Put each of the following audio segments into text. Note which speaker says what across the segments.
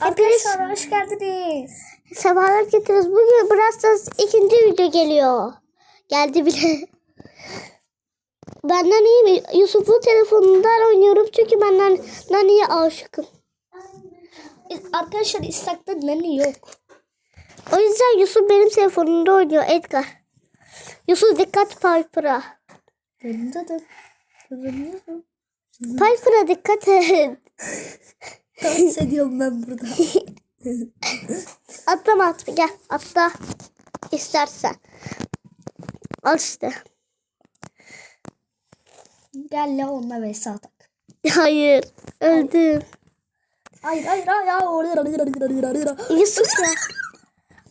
Speaker 1: Arkadaşlar hoş geldiniz.
Speaker 2: Sabahlar getiriyoruz. Bugün Brawl ikinci video geliyor. Geldi bile. Benden iyi mi? Yusuf'un telefonundan oynuyorum çünkü benden Nani'ye aşıkım.
Speaker 1: Arkadaşlar istakta nani yok.
Speaker 2: O yüzden Yusuf benim telefonumda oynuyor Edgar. Yusuf dikkat Piper'a.
Speaker 1: Yanımda da görünüyorum.
Speaker 2: Piper'a dikkat et.
Speaker 1: Dans ediyorum ben burada.
Speaker 2: Atlama atma gel atla. İstersen. Al işte.
Speaker 1: Gel ya onunla vs atak.
Speaker 2: Hayır. Öldüm.
Speaker 1: Hayır hayır hayır.
Speaker 2: Yusuf ya.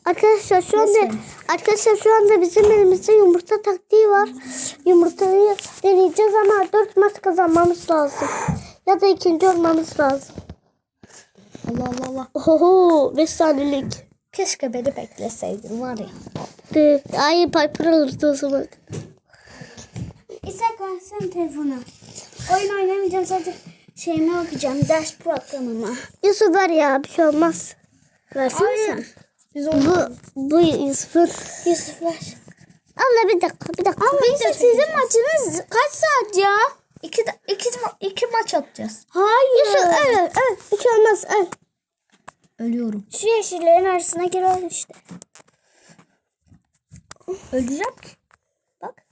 Speaker 2: Arkadaşlar şu anda
Speaker 1: Neyse.
Speaker 2: arkadaşlar şu anda bizim elimizde yumurta taktiği var. Yumurtayı deneyeceğiz ama dört maç kazanmamız lazım. Ya da ikinci olmamız lazım.
Speaker 1: Allah Allah Allah.
Speaker 2: Oho 5 saniyelik.
Speaker 1: Keşke beni bekleseydin var ya.
Speaker 2: Dı- Ay Piper alırdı o zaman.
Speaker 3: İshak versene telefonu. Oyun oynamayacağım sadece şeyime bakacağım. Ders programıma.
Speaker 2: Yusuf ver ya bir şey olmaz.
Speaker 3: Versene sen.
Speaker 1: Biz
Speaker 2: Bu, bu Yusuf'un.
Speaker 3: Yusuf ver.
Speaker 2: Abla bir dakika bir dakika.
Speaker 3: Ama neyse sizin maçınız kaç saat ya?
Speaker 1: İki, iki, iki maç atacağız.
Speaker 3: Hayır.
Speaker 2: Yusuf öl öl. Şey olmaz öl.
Speaker 1: Ölüyorum.
Speaker 3: Şu yeşillerin arasına gir işte.
Speaker 1: Öleceğim ki. Bak.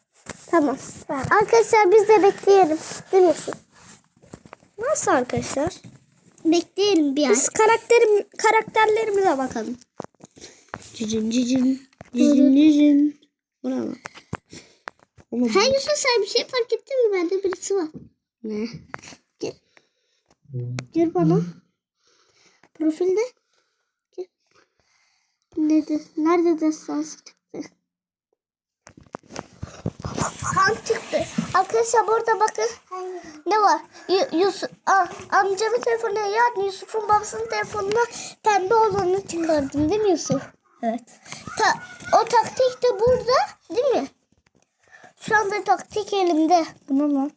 Speaker 2: Tamam. Arkadaşlar biz de bekleyelim. Değil mi Yusuf?
Speaker 1: Nasıl arkadaşlar?
Speaker 2: Bekleyelim bir an.
Speaker 1: Biz karakterim, karakterlerimize bakalım. Cicin cicin. Cicin cicin. Buna bak. Ama
Speaker 2: Hey Yusuf sen bir şey fark ettin mi? Bende birisi var.
Speaker 1: ne?
Speaker 2: Gel. Gel bana. Profilde. Gel. Nerede? Nerede destansı çıktı? Kan çıktı. Arkadaşlar burada bakın. Ne var? Y- Yusuf, Aa, amcamın telefonuna yani Yusuf'un babasının telefonuna pembe olanı çıkardım değil mi Yusuf?
Speaker 1: Evet.
Speaker 2: Ta, o taktik de burada değil mi? Şu anda taktik elimde. Bu ne lan?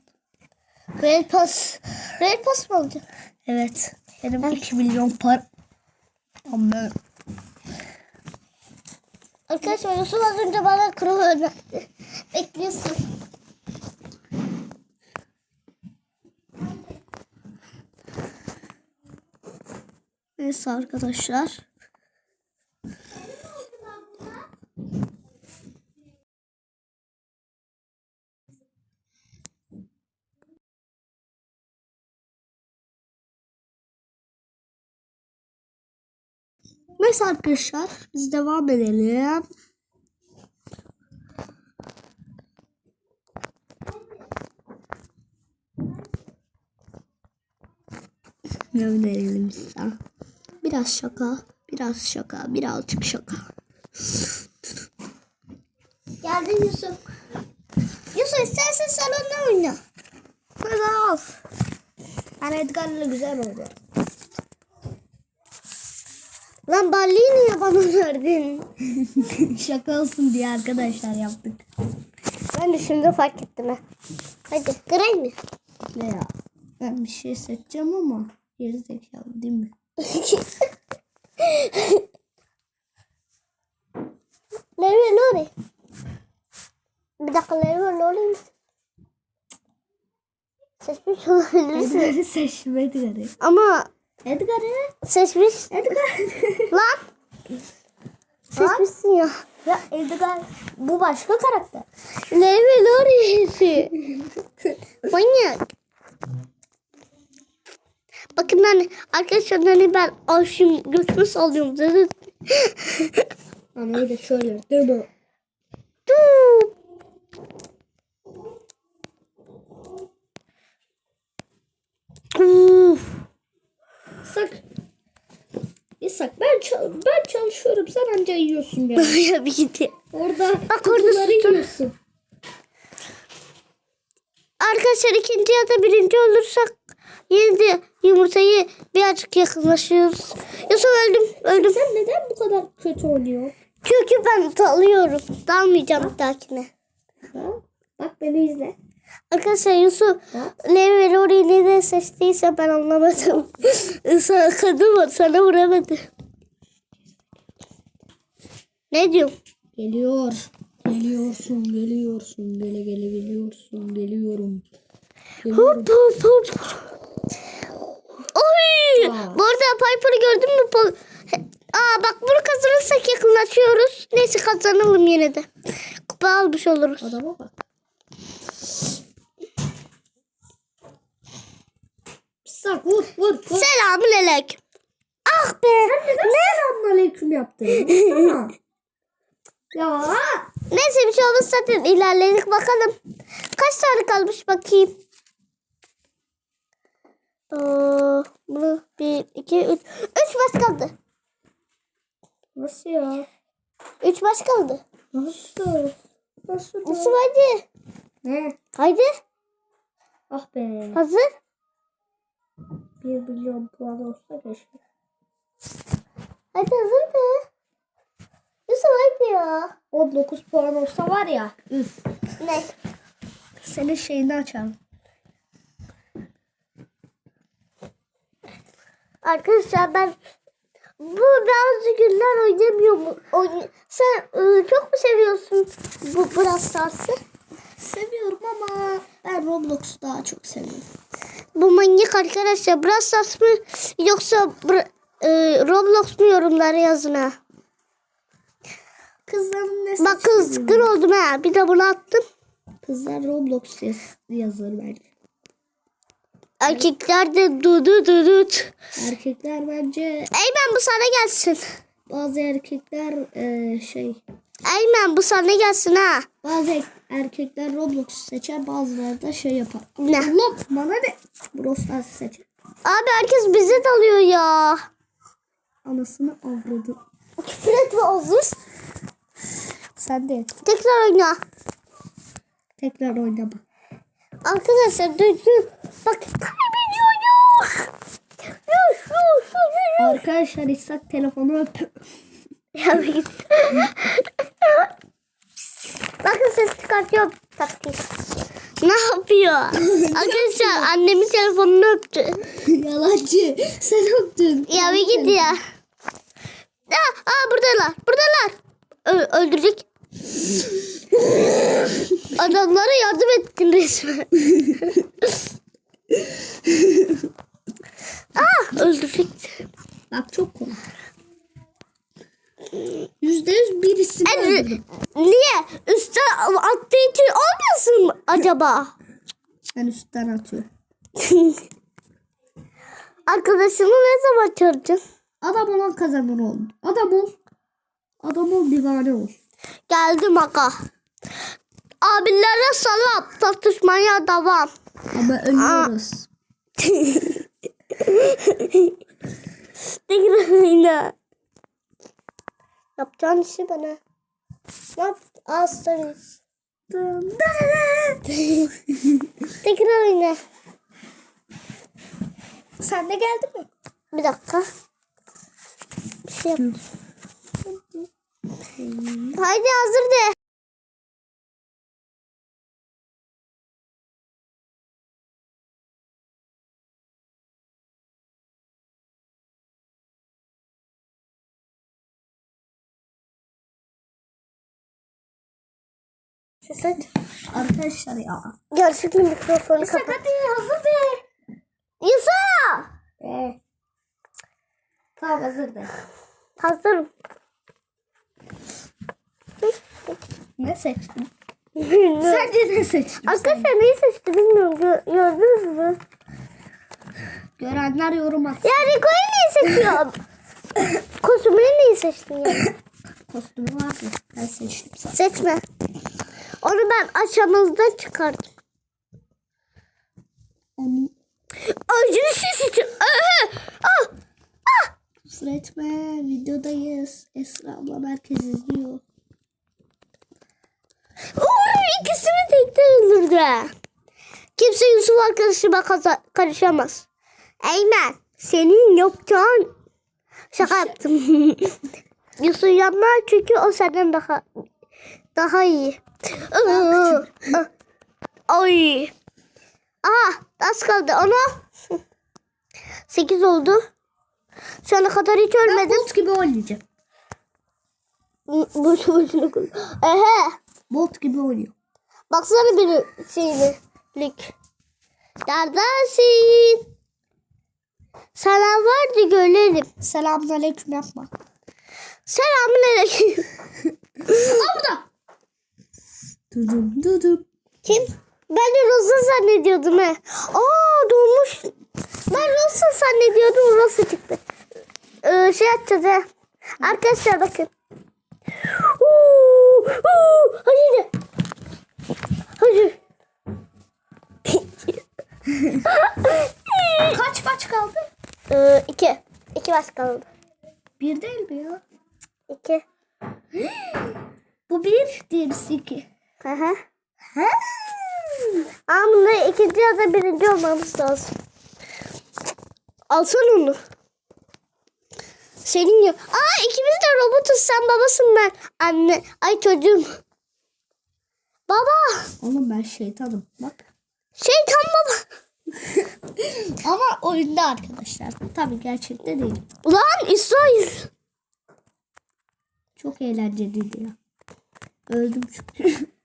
Speaker 2: Red pas. Red pas mı olacak?
Speaker 1: Evet. Benim 2 milyon par. Ama
Speaker 2: Arkadaşlar Yusuf az önce bana kuru öğretti. Bekliyorsun.
Speaker 1: neyse arkadaşlar. Neyse arkadaşlar biz devam edelim. Ne önerelim size? Biraz şaka, biraz şaka, birazcık şaka.
Speaker 2: Geldin Yusuf. Yusuf istersen salonda oyna.
Speaker 1: Hadi al. Ben Edgar'la güzel oluyor.
Speaker 2: Lan balliyi niye bana verdin?
Speaker 1: şaka olsun diye arkadaşlar yaptık.
Speaker 2: Ben de şimdi fark ettim ha. Hadi kırayım mı?
Speaker 1: Ne ya? Ben bir şey seçeceğim ama geri zekalı değil mi?
Speaker 2: Lori Lori. Bir dakika Lori Lori mi? Seçmiş olabilirsin.
Speaker 1: Seçtim Edgar'ı.
Speaker 2: Ama
Speaker 1: Edgar'ı?
Speaker 2: seçmiş.
Speaker 1: Edgar.
Speaker 2: Lan. Seçmişsin ya.
Speaker 1: ya Edgar bu başka karakter.
Speaker 2: Lori Lori'si. Manyak. Bakın hani arkadaşlar hani ben arşim göçme sallıyorum dedi.
Speaker 1: Anayı da şöyle. Dur bu.
Speaker 2: Dur. Uf.
Speaker 1: Sak. İshak ben çal ben çalışıyorum sen anca yiyorsun ya.
Speaker 2: Ya bir gidi.
Speaker 1: Orada
Speaker 2: Bak orada sütun.
Speaker 1: yiyorsun.
Speaker 2: Arkadaşlar ikinci ya da birinci olursak yine de yumurtayı birazcık yakınlaşıyoruz. Yusuf öldüm öldüm.
Speaker 1: Sen neden bu kadar kötü oynuyorsun?
Speaker 2: Çünkü ben dalıyorum. Dalmayacağım bir dahakine.
Speaker 1: Ha? Bak beni izle.
Speaker 2: Arkadaşlar Yusuf Level orayı neden seçtiyse ben anlamadım. Sana kadın sana vuramadı. Ne diyorsun?
Speaker 1: Geliyor. Geliyorsun, geliyorsun. Gele gele geliyorsun. Geliyorum.
Speaker 2: Hop hop hop. Oy! Bu arada Piper'ı gördün mü? Aa bak bunu kazanırsak yakınlaşıyoruz. Neyse kazanalım yine de. Kupa almış oluruz.
Speaker 1: Adama bak. Sak vur vur vur.
Speaker 2: Selamun aleyküm. Ah be.
Speaker 1: Neden selamünaleyküm yaptın? Ya
Speaker 2: Neyse bir şey olmaz zaten ilerledik bakalım. Kaç tane kalmış bakayım. Aa, bunu bir, iki, üç. Üç maç kaldı.
Speaker 1: nasıl ya?
Speaker 2: Üç maç kaldı.
Speaker 1: Nasıl? Nasıl?
Speaker 2: Yusuf hadi.
Speaker 1: Ne?
Speaker 2: Haydi.
Speaker 1: Ah be.
Speaker 2: Hazır.
Speaker 1: Bir milyon puan olsa keşke.
Speaker 2: Hadi hazır be. Yusuf hadi ya.
Speaker 1: 19 puan olsa var ya. Üf.
Speaker 2: Ne?
Speaker 1: Senin şeyini açarım.
Speaker 2: Arkadaşlar ben bu bazı günler oynamıyorum. Oyn Sen ıı, çok mu seviyorsun bu Brawl Stars'ı?
Speaker 1: Seviyorum ama ben Roblox'u daha çok seviyorum.
Speaker 2: Bu manyak arkadaşlar Brawl Stars mı yoksa ıı, Roblox mu yorumlara yazın ha.
Speaker 1: Kızların ne
Speaker 2: Bak kızgın oldum ha. Bir de bunu attım.
Speaker 1: Kızlar Roblox yaz yazar bence.
Speaker 2: Erkekler de dudu dudut.
Speaker 1: Erkekler bence
Speaker 2: Eymen bu sana gelsin.
Speaker 1: bazı erkekler e, şey
Speaker 2: Eymen bu sana gelsin ha.
Speaker 1: Bazı er- erkekler Roblox seçer bazıları da şey yapar.
Speaker 2: Ne?
Speaker 1: Allah bana ne? Brawl Stars seçer.
Speaker 2: Abi herkes bize dalıyor ya.
Speaker 1: Anasını avradı.
Speaker 2: Küfür etme Oğuz.
Speaker 1: Sen de et.
Speaker 2: Tekrar oyna.
Speaker 1: Tekrar oynama.
Speaker 2: Arkadaşlar düzgün. Bak yuh.
Speaker 1: Arkadaşlar İshak telefonu öp.
Speaker 2: Bakın ses çıkartıyorum. Taktik. Ne yapıyor? Arkadaşlar annemin telefonunu öptü.
Speaker 1: Yalancı. Sen öptün.
Speaker 2: Ya bir git ya. Aa, aa buradalar. Buradalar. Ö- öldürecek. Adamlara yardım ettin resmen. ah öldürecek.
Speaker 1: Bak çok kolay. Yüzde yüz birisini öldürdüm.
Speaker 2: Niye? Üstten attığı için olmasın mı acaba?
Speaker 1: Sen üstten atıyor.
Speaker 2: Arkadaşını ne zaman çağıracaksın?
Speaker 1: Adam olan kazanır ol. Adam ol. Adam ol divane ol.
Speaker 2: Geldim aga. Abilere salat. Tartışmaya devam.
Speaker 1: Ama ölüyoruz.
Speaker 2: Tekrar oyna. Yapacağın işi bana. Ne yap? Astarız. Tekrar oyna.
Speaker 1: Sen de geldin mi?
Speaker 2: Bir dakika. Bir şey yap. Haydi hazır de. Ses aç.
Speaker 1: Arkadaşlar ya.
Speaker 2: Gerçekten mikrofonu kapat.
Speaker 1: hadi hazır de.
Speaker 2: Yusuf!
Speaker 1: Ee. Tamam hazır de.
Speaker 2: Hazırım.
Speaker 1: Ne seçtin?
Speaker 2: Bilmiyorum.
Speaker 1: Sence ne seçtin?
Speaker 2: Arkadaşlar neyi seçti bilmiyorum. Gö- gördünüz mü?
Speaker 1: Görenler yorum at.
Speaker 2: Ya Rico'yu niye seçiyor? Kostümünü niye seçtin ya?
Speaker 1: Kostümü var mı? Ben seçtim sana.
Speaker 2: Seçme. Onu ben aşamazdan çıkardım.
Speaker 1: Onu
Speaker 2: seçtim. Aha! Ah!
Speaker 1: etme. Videodayız. Esra ablam herkes izliyor.
Speaker 2: Oy, ikisini tek de öldürdü. Kimse Yusuf arkadaşıma karışamaz. Eymen senin yapacağın şaka yaptım. Yusuf yapma çünkü o senden daha daha iyi. Ay. Aha az kaldı. Ana. Sekiz oldu. Şu ana kadar hiç
Speaker 1: Ben
Speaker 2: ölmedim.
Speaker 1: Bolt gibi oynayacağım.
Speaker 2: Boşu boşuna koy. Ehe.
Speaker 1: Bolt gibi oynuyor.
Speaker 2: Baksana bir şeyini. Lik. Neredesin? Sana vardı görelim.
Speaker 1: Selamünaleyküm yapma.
Speaker 2: Selamünaleyküm.
Speaker 1: Burada. Dudum dudum.
Speaker 2: Kim? Ben de Rosa zannediyordum he. Aa doğmuş. Ben Rosa zannediyordum Rosa çıktı. Ee, şey açacağız he. Arkadaşlar bakın. Huu, huu, Hadi. Hadi.
Speaker 1: Kaç maç kaldı?
Speaker 2: Ee, iki. İki baş kaldı.
Speaker 1: Bir değil mi ya?
Speaker 2: İki.
Speaker 1: Bu bir, diğerisi iki.
Speaker 2: Hı hı. Ama bunda ikinci ya da birinci olmamız lazım. Alsana onu. Senin yok. Aa ikimiz de robotuz. Sen babasın ben. Anne. Ay çocuğum. Baba.
Speaker 1: Oğlum ben şeytanım. Bak.
Speaker 2: Şeytan baba.
Speaker 1: Ama oyunda arkadaşlar. Tabii gerçekte değil.
Speaker 2: Ulan İsrail.
Speaker 1: Çok eğlenceliydi ya. Öldüm çünkü.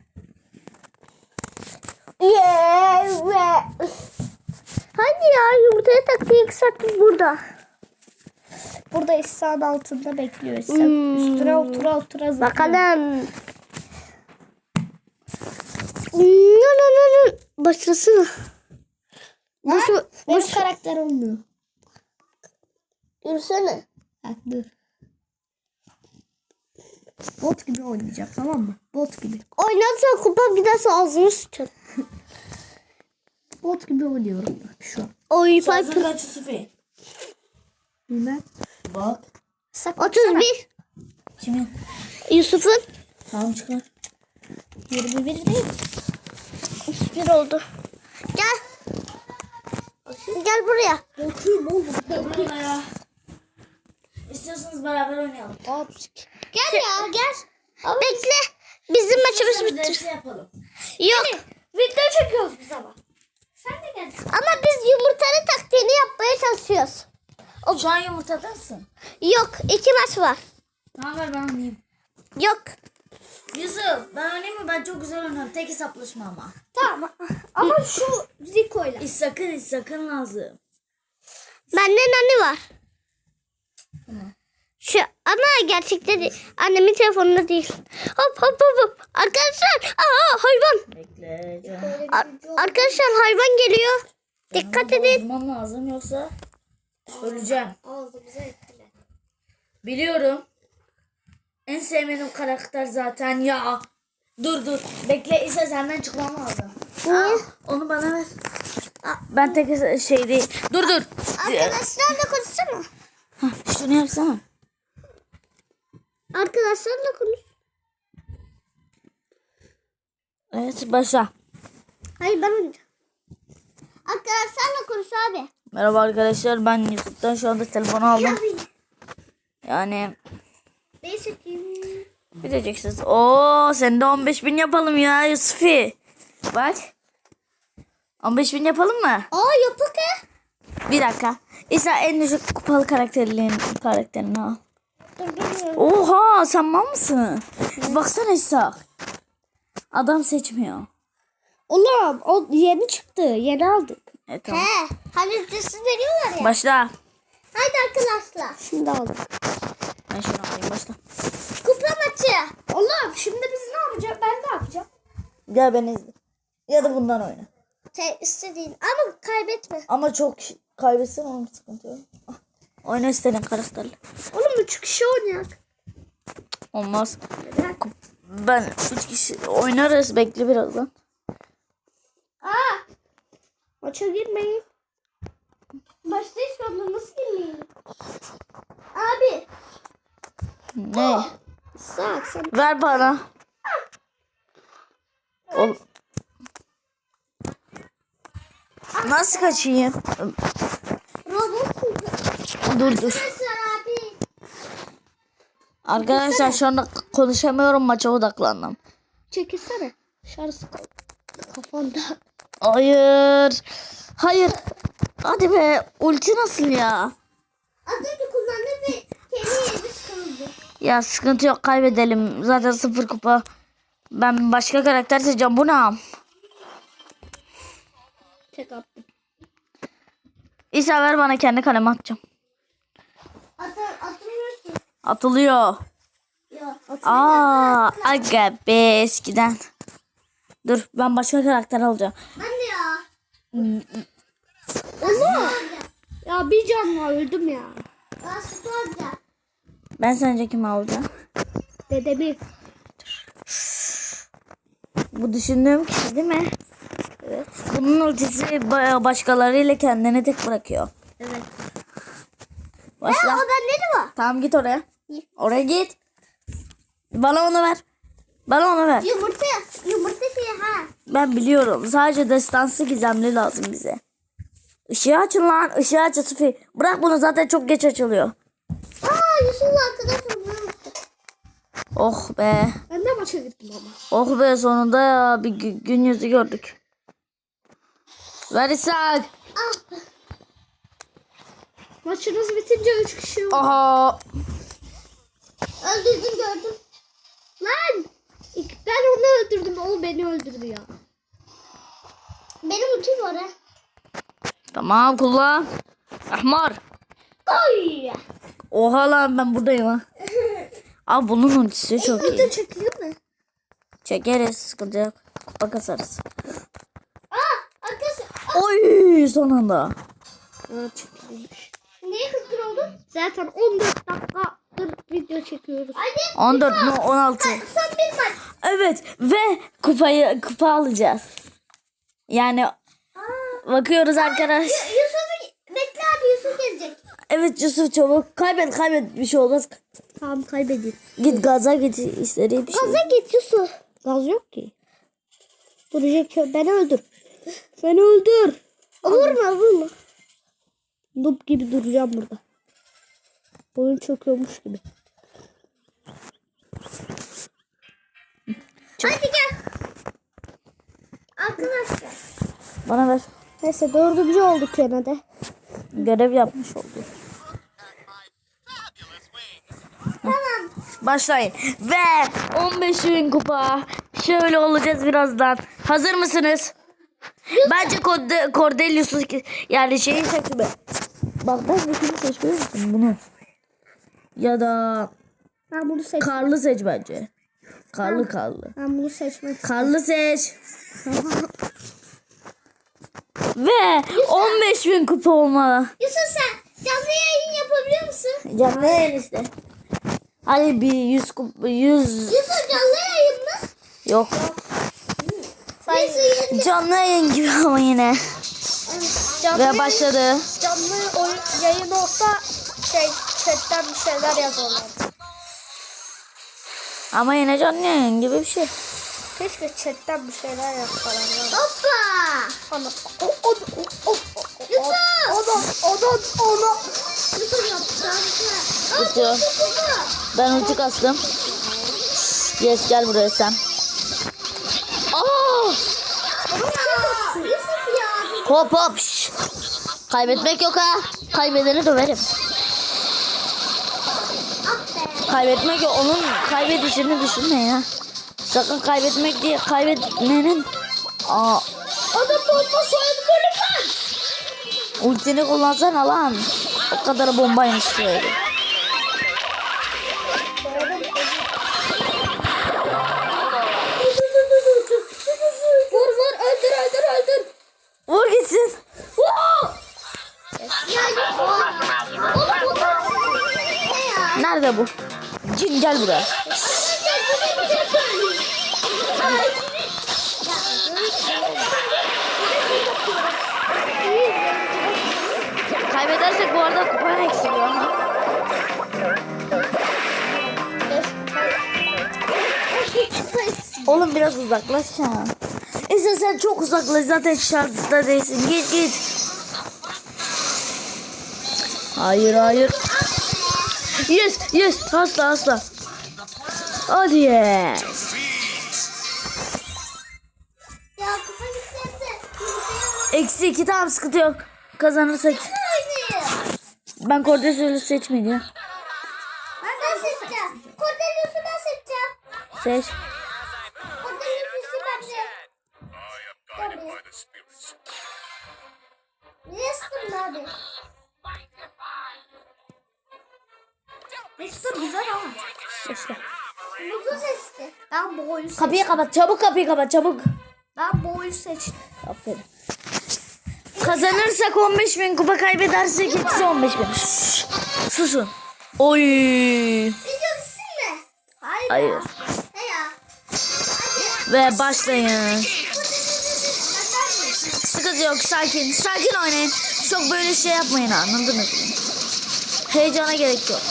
Speaker 2: Hadi ya yumurtaya taktı iki saattir burada.
Speaker 1: Burada İhsan altında bekliyor İhsan.
Speaker 2: Hmm.
Speaker 1: Üstüne otura otura zıplıyor.
Speaker 2: Bakalım. Nı. Başlasana.
Speaker 1: Lan,
Speaker 2: Boşu,
Speaker 1: benim karakter olmuyor.
Speaker 2: Yürüsene.
Speaker 1: Bak dur. Bot gibi oynayacağım tamam mı? Bot gibi.
Speaker 2: Oynarsan kupa giderse ağzını sıçar.
Speaker 1: Bot gibi oynuyorum bak şu an.
Speaker 2: Oy
Speaker 4: kaç Yusufi?
Speaker 1: Bilmem.
Speaker 4: Bak.
Speaker 2: 31.
Speaker 4: Kimin?
Speaker 2: Yusuf'un
Speaker 4: Tamam çıkar.
Speaker 1: 21 değil.
Speaker 2: 31 oldu. Gel. Gel buraya.
Speaker 1: Bakıyorum oğlum.
Speaker 4: Bana ya. İstiyorsanız beraber oynayalım.
Speaker 2: Gel ya gel. Bekle. Bizim maçımız bitti.
Speaker 4: yapalım.
Speaker 2: Yok.
Speaker 1: Video çekiyoruz biz ama. Sen de gel.
Speaker 2: Ama biz yumurtanın taktiğini yapmaya çalışıyoruz.
Speaker 4: Şu an yumurtadasın.
Speaker 2: Yok. iki maç var.
Speaker 4: Tamam ver ben oynayayım.
Speaker 2: Yok.
Speaker 4: Yusuf ben oynayayım mı? Ben çok güzel oynarım. Tek hesaplaşma ama.
Speaker 1: Tamam. Ama şu Zico'yla.
Speaker 4: İş sakın iş sakın lazım.
Speaker 2: Bende nani var. Şu ama gerçekte değil. Annemin telefonunda değil. Hop hop hop hop. Arkadaşlar. Aa hayvan.
Speaker 4: Bekle canım.
Speaker 2: Ar- arkadaşlar hayvan geliyor. Dikkat edin.
Speaker 4: Vurmam lazım yoksa öleceğim.
Speaker 1: Ağzımıza ettiler.
Speaker 4: Biliyorum. En sevmediğim karakter zaten ya. Dur dur. Bekle İsa senden çıkmam lazım.
Speaker 2: Niye?
Speaker 4: Onu bana ver. Aa, Ben tek şey değil. Dur dur.
Speaker 2: Arkadaşlarla konuşsana.
Speaker 4: Hah, şunu yapsana.
Speaker 2: Arkadaşlarla konuş.
Speaker 4: Evet başla.
Speaker 2: Hayır ben oynayacağım. Arkadaşlarla konuş abi.
Speaker 4: Merhaba arkadaşlar ben Yusuf'tan şu anda telefonu aldım. Yani
Speaker 2: Ne çekeyim?
Speaker 4: bir diyeceksiniz. Oo sen de 15 bin yapalım ya Yusufi. Bak. 15 bin yapalım mı?
Speaker 2: Aa yapak he.
Speaker 4: Bir dakika. İsa en düşük kupalı karakterlerin karakterini al. Oha sen mal mısın? Baksana İsa. Adam seçmiyor.
Speaker 1: Oğlum o yeni çıktı. Yeni aldık.
Speaker 4: E tamam.
Speaker 2: He. Hani ücretsiz veriyorlar ya.
Speaker 4: Başla.
Speaker 2: Haydi arkadaşlar.
Speaker 1: Şimdi aldık.
Speaker 4: Ben şunu alayım başla.
Speaker 2: Kupa maçı.
Speaker 1: Oğlum şimdi biz ne yapacağız? Ben ne yapacağım?
Speaker 4: Gel beni izle. Ya da bundan oyna.
Speaker 2: Te istediğin ama kaybetme.
Speaker 4: Ama çok kaybetsin onun sıkıntı yok. Ah, Oyna istediğin karakterle.
Speaker 1: Oğlum üç kişi oynayak.
Speaker 4: Olmaz. Ben üç kişi oynarız bekle birazdan.
Speaker 2: Aa.
Speaker 1: Maça girmeyin.
Speaker 2: Başta hiç oldu. Nasıl girmeyeyim? Abi.
Speaker 4: Ne?
Speaker 1: Sak sen.
Speaker 4: Ver bana. Ol- Nasıl kaçayım? Dur dur.
Speaker 2: Arkadaşlar
Speaker 4: şu anda konuşamıyorum maça odaklandım.
Speaker 1: Çekilsene. Şarjı kaldı. Kafanda.
Speaker 4: Hayır. Hayır. Hadi be. Ulti nasıl ya?
Speaker 2: Az önce kullandı ve kendi.
Speaker 4: Ya sıkıntı yok kaybedelim. Zaten sıfır kupa. Ben başka karakter seçeceğim. Bu ne?
Speaker 1: Tek attım.
Speaker 4: İsa ver bana kendi kalemi atacağım.
Speaker 2: Atır, atılmıyor ki.
Speaker 4: Atılıyor.
Speaker 2: Yok.
Speaker 4: Aa, aga be eskiden. Dur ben başka karakter alacağım.
Speaker 2: Ben de ya.
Speaker 1: Allah. Ya bir can var öldüm ya.
Speaker 2: Ben sütü alacağım.
Speaker 4: Ben sence kimi alacağım?
Speaker 1: Dedemi.
Speaker 4: Bu düşündüğüm kişi değil mi? Evet. Bunun ultisi ba- başkalarıyla kendini tek bırakıyor.
Speaker 1: Evet.
Speaker 4: Başla.
Speaker 2: O bende de var.
Speaker 4: Tamam git oraya. Oraya git. Bana onu ver. Bana onu ver.
Speaker 2: Yumurta. Yumurta şey ha.
Speaker 4: Ben biliyorum. Sadece destansı gizemli lazım bize. Işığı açın lan. Işığı aç Sıfır. Bırak bunu zaten çok geç açılıyor.
Speaker 2: Aa Yusuf'la arkadaş olmayı unuttum.
Speaker 4: Oh be.
Speaker 1: Ben de maça gittim ama.
Speaker 4: Oh be sonunda ya bir gü- gün yüzü gördük. Ver İshak.
Speaker 1: Maçınız bitince 3 kişi oldu.
Speaker 4: Aha.
Speaker 2: Öldürdüm gördüm.
Speaker 1: Lan. Ben onu öldürdüm. O beni öldürdü ya.
Speaker 2: Benim ultim var ha.
Speaker 4: Tamam kullan. Ahmar.
Speaker 2: Oy.
Speaker 4: Oha lan ben buradayım ha. Abi bunun ultisi çok iyi.
Speaker 1: Çekiyor mu?
Speaker 4: Çekeriz sıkıntı yok. Kupa kasarız. Oy son anda.
Speaker 1: Çekilmiş.
Speaker 2: Niye kızgın oldun?
Speaker 1: Zaten 14 dakikadır video çekiyoruz.
Speaker 2: Hadi.
Speaker 4: 14 mu 16.
Speaker 2: Son bir maç.
Speaker 4: Evet ve kupayı kupa alacağız. Yani bakıyoruz arkadaş.
Speaker 2: Yusuf bekle abi Yusuf gelecek.
Speaker 4: Evet Yusuf çabuk kaybet kaybet bir şey olmaz.
Speaker 1: Tamam kaybedeyim.
Speaker 4: Git gaza git istediği bir şey.
Speaker 1: Gaza git Yusuf. Gaz yok ki. Vuracak ya. Beni öldür. Beni öldür.
Speaker 2: Vurma vurma.
Speaker 1: Noob gibi duracağım burada. Oyun çöküyormuş gibi.
Speaker 2: Hadi gel. Arkadaşlar.
Speaker 4: Bana ver.
Speaker 1: Neyse dördüncü olduk yine de.
Speaker 4: Görev yapmış oldu.
Speaker 2: Tamam.
Speaker 4: Başlayın. Ve 15 bin kupa. Şöyle olacağız birazdan. Hazır mısınız? Bence Korde, Cordelius'u yani şeyi seçme. Bak ben de kimi seçmiyor musun bunu? Ya da
Speaker 1: Ben bunu seç.
Speaker 4: Karlı seç bence. Karlı karlı.
Speaker 1: Ben bunu seçmek.
Speaker 4: Karlı seç. Ve 15 bin kupa olmalı.
Speaker 2: Yusuf sen canlı yayın yapabiliyor musun?
Speaker 4: Canlı yayın işte. Hadi bir 100 kupa 100
Speaker 2: Yusuf canlı yayın mı?
Speaker 4: yok.
Speaker 2: Yayın.
Speaker 4: Canlı yayın gibi ama yine. Ve başladı.
Speaker 1: Canlı oyun yayın olsa şey chatten bir şeyler yazarlar.
Speaker 4: Ama yine canlı yayın gibi bir şey.
Speaker 1: Keşke chatten bir şeyler yazsalar.
Speaker 2: Hoppa.
Speaker 1: Ana. O, o, o, o, o,
Speaker 2: Yusuf.
Speaker 1: Ona, ona, ona.
Speaker 2: Yusuf yaptı.
Speaker 4: Ben ulti kastım. Yes gel buraya sen.
Speaker 2: Yusuf ya.
Speaker 4: Hop hop. şş. Kaybetmek yok ha. Kaybedeni döverim.
Speaker 2: Ah be.
Speaker 4: Kaybetmek yok. Onun kaybedişini düşünme ya. Sakın kaybetmek diye kaybetmenin. Aa,
Speaker 1: Adam bomba soyadı bölüm ben.
Speaker 4: ultini kullansana lan. O kadar bombaymış şöyle. Nerede bu? Cin gel buraya. Kaybedersek bu arada kupa eksiliyor. Oğlum biraz uzaklaş ya. Neyse sen çok uzaklaş zaten şartta değilsin. Git git. Hayır hayır. Yes yes asla asla. Hadi yes. Eksi iki tamam sıkıntı yok. Kazanırsak. Ben Cordelius'u seçmeyeceğim.
Speaker 2: Ben seçeceğim. Cordelius'u ben seçeceğim.
Speaker 4: Seç.
Speaker 2: Muzu seçti.
Speaker 3: Ben boyu seçtim.
Speaker 4: Kapıyı kapat. Çabuk kapıyı kapat. Çabuk.
Speaker 3: Ben boyu seçtim.
Speaker 4: Aferin. Kazanırsak 15 bin kupa kaybedersek eksi 15 bin. Şşş, Susun. Oy.
Speaker 2: Bitsin mi?
Speaker 3: Hayır.
Speaker 4: Hayır. Ve başlayın. Sıkıntı yok sakin. Sakin oynayın. Çok böyle şey yapmayın anladınız mı? Heyecana gerek yok.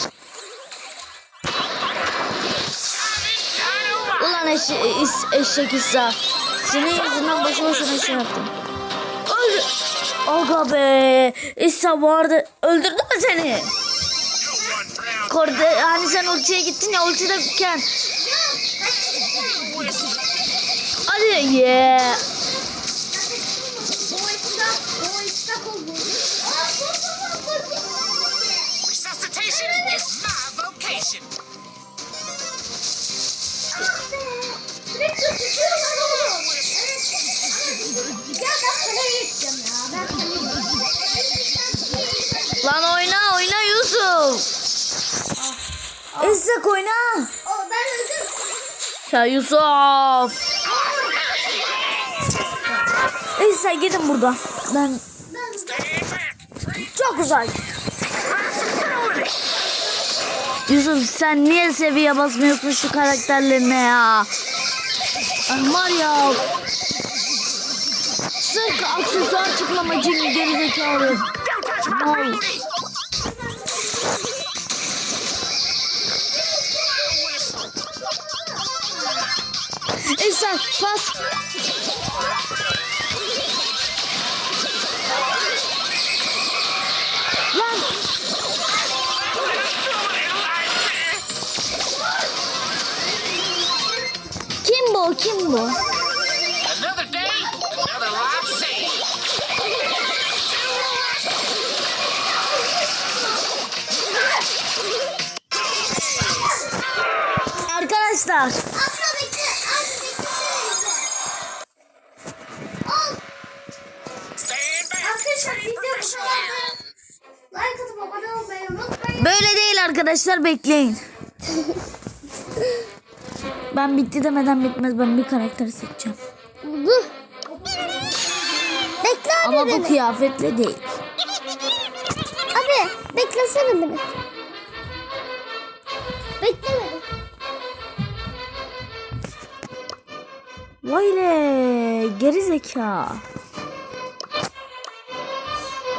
Speaker 4: Eşe, is, eşek İsa. Senin yüzünden boşu boşuna şey yaptım. Öl. Aga be. İsa vardı. Öldürdü mü seni? Korde, hani sen ultiye gittin ya ultideyken. Hadi yeah.
Speaker 5: Resuscitation
Speaker 4: Lan oyna oyna Yusuf. İshak oyna.
Speaker 2: O ben öldüm.
Speaker 4: Ya Yusuf. İshak gidin buradan. Ben çok uzak. Yusuf sen niye seviye basmıyorsun şu karakterlerine ya? Ay var ya. Sırf aksesuar çıkmama için gerizekalı. Mal. İshak pas.
Speaker 2: Abone olmayı unutmayın.
Speaker 4: böyle değil arkadaşlar bekleyin. Ben bitti demeden bitmez ben bir karakter seçeceğim.
Speaker 2: Bekle abi
Speaker 4: Ama bu
Speaker 2: beni.
Speaker 4: kıyafetle değil.
Speaker 2: Abi beklesene beni. Bekle beni.
Speaker 4: Vay le geri zeka.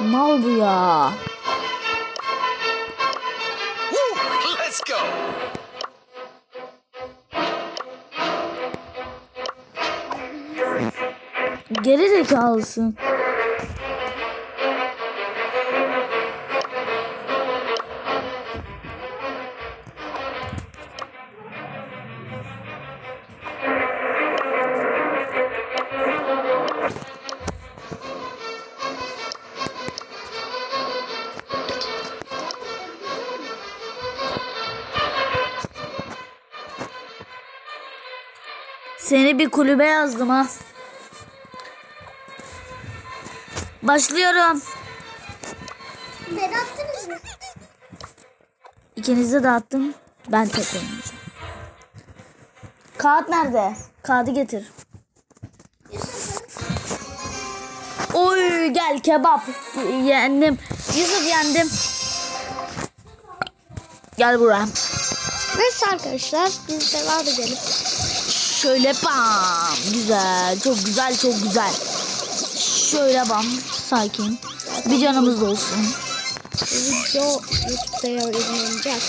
Speaker 4: Mal bu ya. Geri zekalısın. Seni bir kulübe yazdım ha. Başlıyorum.
Speaker 2: Beni attınız mı?
Speaker 4: İkinize dağıttım. Ben tek oynayacağım. Kağıt nerede? Kağıdı getir. Oy gel kebap. Yendim. Yusuf yendim. Gel buraya.
Speaker 2: Neyse arkadaşlar biz devam edelim.
Speaker 4: Şöyle bam. Güzel. Çok güzel. Çok güzel. Şöyle bam. Sakin. Bir canımız da olsun.
Speaker 2: Video YouTube'da yayınlanacak.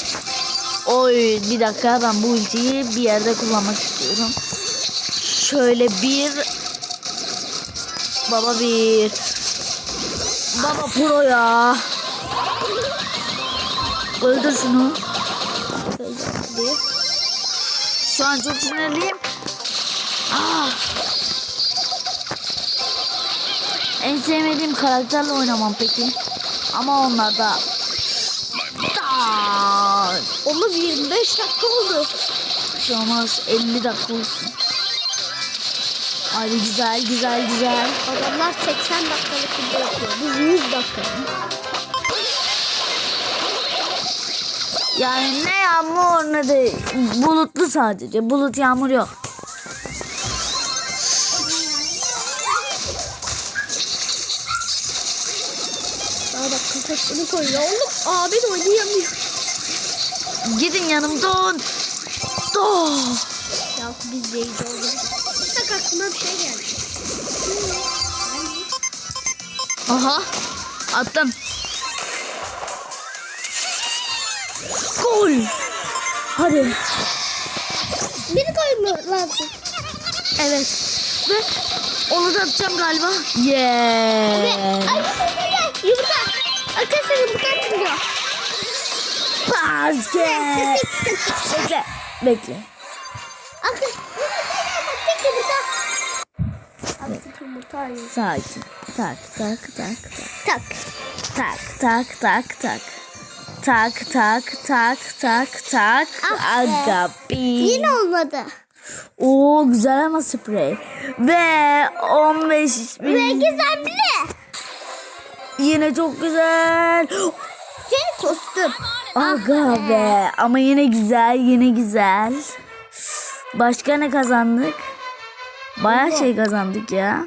Speaker 4: Oy bir dakika ben bu ultiyi bir yerde kullanmak istiyorum. Şöyle bir Baba bir Baba pro ya Öldür şunu Şu an çok sinirliyim ah. En sevmediğim karakterle oynamam peki. Ama onlar da
Speaker 1: Oğlum 25 dakika oldu.
Speaker 4: bir şey olmaz 50 dakika olsun. Hadi güzel güzel güzel.
Speaker 1: Adamlar 80 dakikalık video yapıyor. Biz 100 dakika.
Speaker 4: Yani ne yağmur ne de bulutlu sadece. Bulut yağmur yok.
Speaker 1: Kafasını koyuyor. Oğlum abi de oynayamıyor.
Speaker 4: Gidin yanımdan. Oh.
Speaker 1: Ya biz de iyice oldu. Bak aklıma bir şey geldi.
Speaker 4: Aha. Attım. Gol. Hadi.
Speaker 1: Biri koyma lazım.
Speaker 4: Evet. Ve onu da atacağım galiba. Yeah.
Speaker 1: Yumurta. Arkadaşlar yumurta atıyor.
Speaker 4: Basket. Bekle. Bekle. Sakin. Tak tak tak tak.
Speaker 1: Tak.
Speaker 4: Tak tak tak tak. Tak tak tak tak tak. Aga be.
Speaker 1: Yine olmadı.
Speaker 4: Oo güzel ama sprey. Ve 15 bin.
Speaker 1: Gizemli.
Speaker 4: Yine çok güzel.
Speaker 1: Şey kostüm.
Speaker 4: Aga be. Ama yine güzel yine güzel. Başka ne kazandık? Baya şey kazandık ya.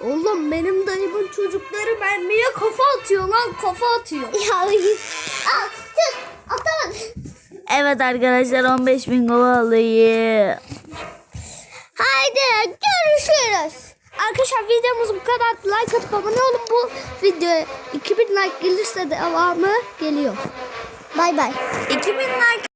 Speaker 1: Oğlum benim dayımın çocukları mermiye kafa atıyor lan kafa atıyor. Ya al tut atamadım.
Speaker 4: Evet arkadaşlar 15 bin kovalayı.
Speaker 1: Haydi görüşürüz. Arkadaşlar videomuz bu kadar. Like atıp abone olun bu videoya. 2000 like gelirse devamı geliyor. Bay bay.
Speaker 4: 2000 like